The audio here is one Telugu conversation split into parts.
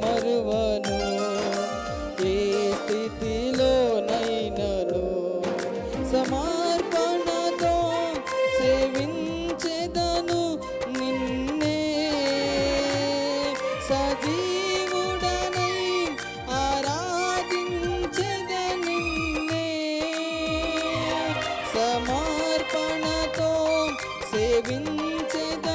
మరువను ఏ స్థితిలో నైనను సమర్పణతో సేవించెదను నిన్నే. సజీవుడనై ఆరాధించెద నిన్నే. సమర్పణతో సేవించెద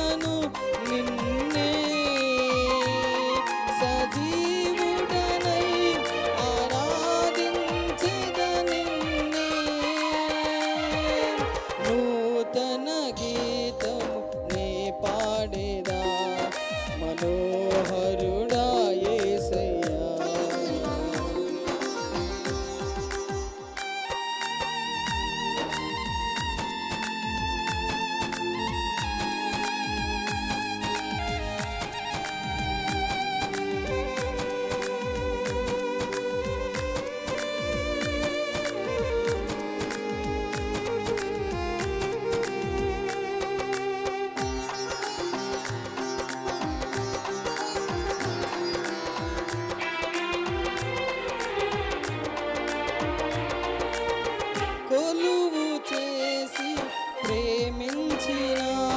ছিল।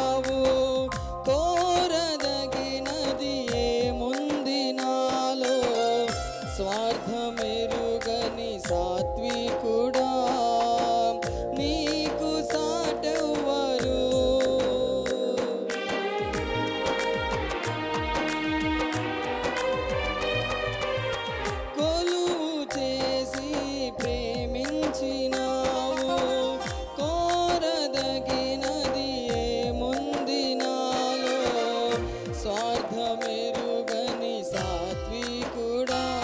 సాత్వికుడా?